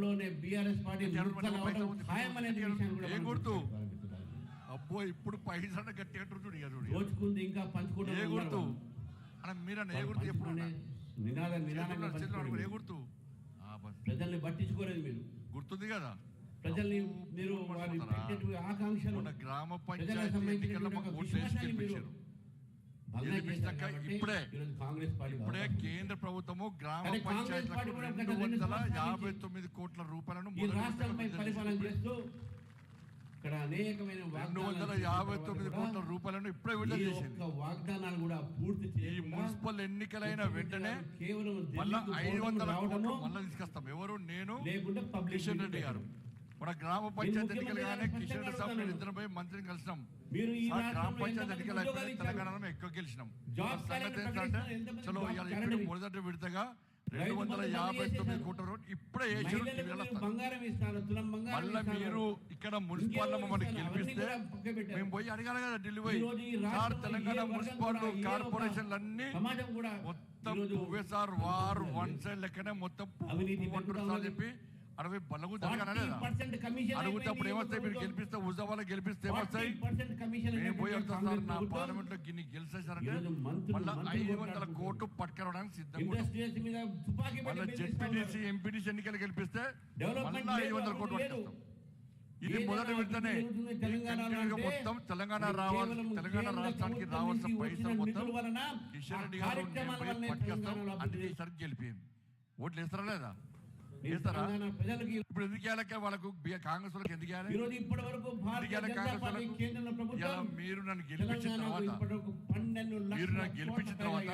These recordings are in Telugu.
త్వరలోనే బీఆర్ఎస్ పార్టీ కూడా గుర్తు? అబ్బో ఇప్పుడు పైసా చూడు ఇక చూడు ఇక. దోచుకుంది ఇంకా పంచుకుంటూ ఏ ఉన్నారు గుర్తు వాళ్ళు. అన్న మీరన్న ఏ వాళ్ళు గుర్తు ఎప్పుడు పంచుకునే నినాదం నినాదంగా ఏ పంచుకోవడం. గుర్తు ఆ, బస్. ప్రజల్ని పట్టించుకోలేదు మీరు గుర్తుంది కదా ప్రజల్ని మీరు వారి ఆకాంక్షలు గ్రామ పంచాయతీ ఎన్నికల్లో మాకు ఓట్లు వేసి గెలిపించారు ఇప్పుడే ఈరోజు కాంగ్రెస్ పార్టీ ఇప్పుడే. కేంద్ర ప్రభుత్వము గ్రామ పంచాయతీలకు రెండు వందల యాభై తొమ్మిది కోట్ల రూపాయలను ఇక్కడ అనేకమైన రెండు వందల యాభై తొమ్మిది కోట్ల రూపాయలను ఇప్పుడే విడుదల చేసింది. వాగ్దానాలు కూడా పూర్తి ఈ మున్సిపల్ ఎన్నికలైన వెంటనే కేవలం మళ్ళా ఐదు వందల కోట్లు మళ్ళీ తీసుకొస్తాం. ఎవరు? నేను లేకుంటే కిషన్ రెడ్డి గారు. మన గ్రామ పంచాయతీ ఎన్నికలు కానీ కిషన్ రెడ్డి సాబ్ ఇద్దరు పోయి మంత్రిని కలిసినాం. గ్రామ పంచాయతీ ఎన్నికలు ఇచ్చారు? తెలంగాణలో ఎక్కువ గెలిచినాం. సంగతి ఏంటంటే చలో ఇవాళ క్యాలెండర్ ఇప్పుడు మొదటి విడతగా రెండు వందల యాభై. తొమ్మిది కోట్ల రోడ్ ఇప్పుడే మళ్ళీ. మీరు ఇక్కడ మున్సిపాల్ మమ్మల్ని గెలిపిస్తే. మేము పోయి అడగాలి కదా ఢిల్లీ పోయి. సార్ తెలంగాణ ఏ వర్గం మున్సిపాల్ కూడా, ఏ ఒక్క కార్పొరేషన్లు అన్ని మొత్తం సార్ వారు వన్ సైడ్ లెక్కనే మొత్తం సార్ చెప్పి 40% కమిషన్ అడుగుతప్పుడు ఏమొస్తాయి? మీరు గెలిపిస్తే ఉజావాలో గెలిపిస్తే ఏమొస్తాయి? 40% కమిషన్ మేము పోయి అయినటువంటి వస్తాం సార్ కాంగ్రెస్ నా పార్లమెంట్లో గిన్ని గెలిచేసారంటే మళ్ళీ ఐదు వందల. కోట్లు పట్టుకెళ్ళడానికి సిద్ధంగా మళ్ళీ జెడ్పీటీసీ. ఎంపీటీసీ ఎన్నికలు గెలిపిస్తే మళ్ళీ ఐదు వందల కోట్లు లేదు. పట్టుకొస్తాం ఇది మొదటి విడతనే. మొత్తం తెలంగాణ రావాలి తెలంగాణ రాష్ట్రానికి రావాల్సిన పైసలు మొత్తం కిషన్ రెడ్డి గారు తెలంగాణలో అన్ని సరికి గెలిపేయం ఓట్లు వేస్తారా లేదా? ఇప్పుడు ఎందుకు వాళ్ళకు బి- కాంగ్రెస్ వాళ్ళకి ఎందుకు రోజు ఇప్పటి వరకు వాళ్ళకు? మీరు నన్ను గెలిపించిన తర్వాత మీరు నన్ను గెలిపించిన తర్వాత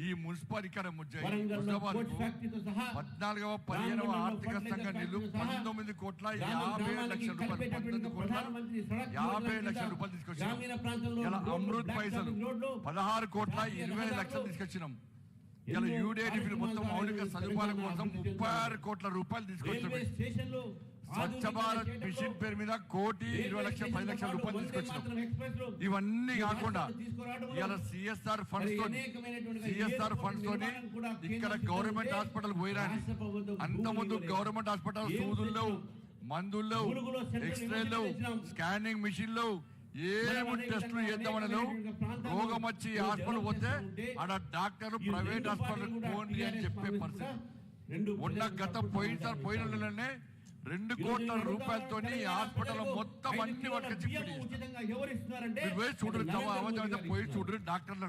ఈ మున్సిపల్ ఇక్కడ సహా పద్నాలుగవ పదిహేనవ ఆర్థిక సంఘ నిధులు పంతొమ్మిది కోట్ల యాభై లక్షల రూపాయలు పంతొమ్మిది కోట్ల యాభై లక్షల రూపాయలు ఇలా రోడ్లు, అమృత్ పైసలు పదహారు కోట్ల ఇరవై లక్షలు తీసుకొచ్చినాం. ఇలా యూడీఐ మొత్తం మౌలిక సదుపాయాల కోసం ముప్పై ఆరు కోట్ల రూపాయలు స్టేషన్లు స్వచ్ఛ భారత్ మిషన్ పేరు మీద కోటి ఇరవై లక్షల పది లక్షల రూపాయలు తీసుకొచ్చినాం. ఇవన్నీ కాకుండా ఇలా సిఎస్ఆర్ ఫండ్స్ అనేకమైనటువంటి సిఎస్ఆర్ ఫండ్స్ తోని ఇక్కడ గవర్నమెంట్ హాస్పిటల్ పోయిరాని ప్రభుత్వం అంత ముందు గవర్నమెంట్ హాస్పిటల్ సూదులు లేవు? మందులు లేవు. స్కానింగ్ మిషన్ లేవు. ఏమి మరి టెస్టులు అనేక చేద్దామని లేవు అనేక ప్రాంతాల్లో రోగం వచ్చి హాస్పిటల్ పోతే ఆడ డాక్టర్ ప్రైవేట్ హాస్పిటల్ పోండి అని చెప్పే పరిస్థితి ఉన్న గత సపోర్ట్ పోయినసారి పోయిన. నెలలోనే రెండు కోట్ల రూపాయలతో హాస్పిటల్ మొత్తం అన్ని మీరు పోయి చూడరు పోయి. చూడరు డాక్టర్లు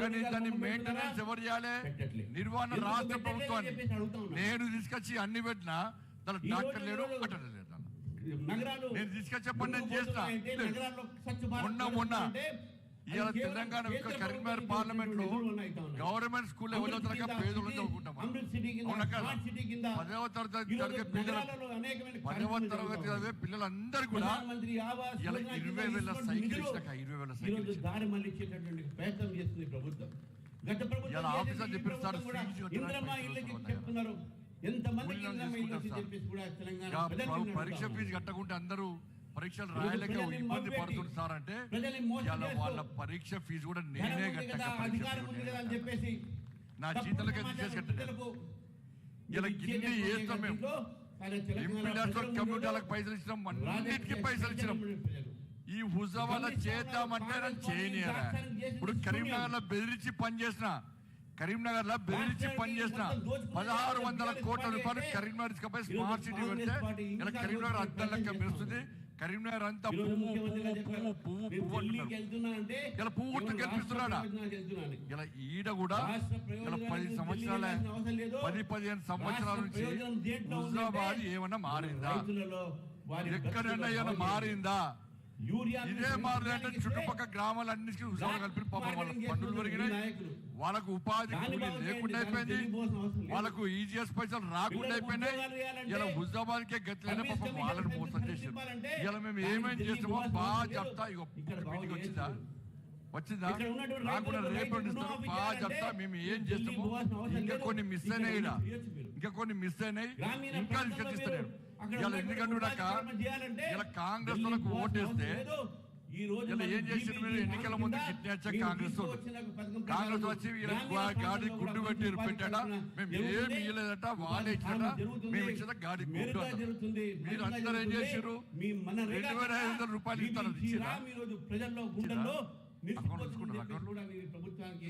కానీ దాన్ని మెయింటెనెన్స్? ఎవరు చేయాలి. నిర్వహణ రాష్ట్ర ప్రభుత్వాన్ని. నేను తీసుకొచ్చి అన్ని పెట్టినా దాని డాక్టర్ లేడు అటెండర్. నగరాలు నేను తీసుకొచ్చి నేను చేస్తా. మొన్న మొన్న. ఇవాళ తెలంగాణ యొక్క కరీంనగర్ పార్లమెంట్లో. గవర్నమెంట్ స్కూల్ ఎవరో కింద పేదలు చదువుకుంటాం పదవ తరగతి పిల్లలు పదవ తరగతి చదివే పిల్లలందరూ కూడా ఇలా ఇరవై వేల సైకిల్ ఇరవై వేల సైకిల్ ప్రయత్నం చేస్తుంది ప్రభుత్వం. గత ప్రభుత్వం. చెప్తున్నారు. ఎంతమందికి పరీక్ష. ఫీజు కట్టకుంటే అందరూ పరీక్షలు రాయలేక ఇబ్బంది పడుతుంది సార్ అంటే వాళ్ళ పరీక్ష ఫీజు కూడా నేనే నేనే. చెప్పేసి నా జీతాలకే తీసేసి. ప్రజలకు ఇలా గిన్ని చేస్తాం మేము. ముందు పైసలు ఇచ్చినాం అన్నిటికీ పైసలు ఇచ్చినాం. ఈ హుజావాల చేద్దామంటే నన్ను చేయనియరా ఇప్పుడు కరీంనగర్లో బెదిరించి పని చేసిన కరీంనగర్లో బెదిరించి పని చేసిన పదహారు వందల కోట్ల రూపాయలు కరీంనగర్ స్మార్ట్ సిటీ పెడితే ఇలా కరీంనగర్ అద్దం లెక్క మెరుస్తుంది కరీంనగర్ అంతా పువ్వు పువ్వు పువ్వు పువ్వు ఇలా పువ్వు గుర్తు కనిపిస్తున్నాడా? ఇలా ఈడ కూడా ఇలా పది సంవత్సరాల. పది పదిహేను సంవత్సరాల నుంచి హుజాబాద్ ఏమన్నా మారిందా? ఎక్కడన్నా ఏమైనా మారిందా? యూరియా ఇదే మారిందంటే చుట్టుపక్కల గ్రామాలన్నిటికీ హుజాబాద్ కలిపి పాపం వాళ్ళకి పన్నులు పెరిగినాయి. వాళ్ళకు ఉపాధి లేకుండా అయిపోయింది. వాళ్ళకు ఈజీఎస్ పైసలు రాకుండా అయిపోయినాయి ఉద్యోగాలు ఇలా హుజాబాద్ కే గతి లేని కనీసం పాపం వాళ్ళని మోసం చేశారు ఇలా మేము దాన్ని ఏమేం ఢిల్లీ చేస్తామో బాగా. చెప్తా మీటింగ్ వచ్చిందా. వచ్చిందా? రాకుండా రైతులకు రేపు రైతు ఇస్తారు రుణమాఫీ బాగా చెప్తా మేము ఏం చేస్తామో? ఇంకా. కొన్ని మిస్ అయినాయి. ఇంకా కొన్ని మిస్ అయినాయి. ఇంకా అక్కడ ఇలా ఎందుకంటే కాంగ్రెస్ వాళ్ళకు ఓటేస్తే. ఈ రోజు ఏం DBT ఎన్నికల ముందు కింద కిడ్నీ వచ్చాక మీరు కాంగ్రెస్ కాంగ్రెస్ వచ్చి గాడి గుడ్డు పెట్టి పెట్టాడా? మేము. ఏమి ఇయ్యలేదట? వాళ్ళే ఇచ్చాడా. మేము ఇచ్చేదా గాడి గుడ్డు మీరు అందరూ ఏం మన రెండు వేల ఐదు వందల రూపాయలు ఈరోజు ప్రజల్లో గుండెల్లో మీరు ప్రభుత్వానికి.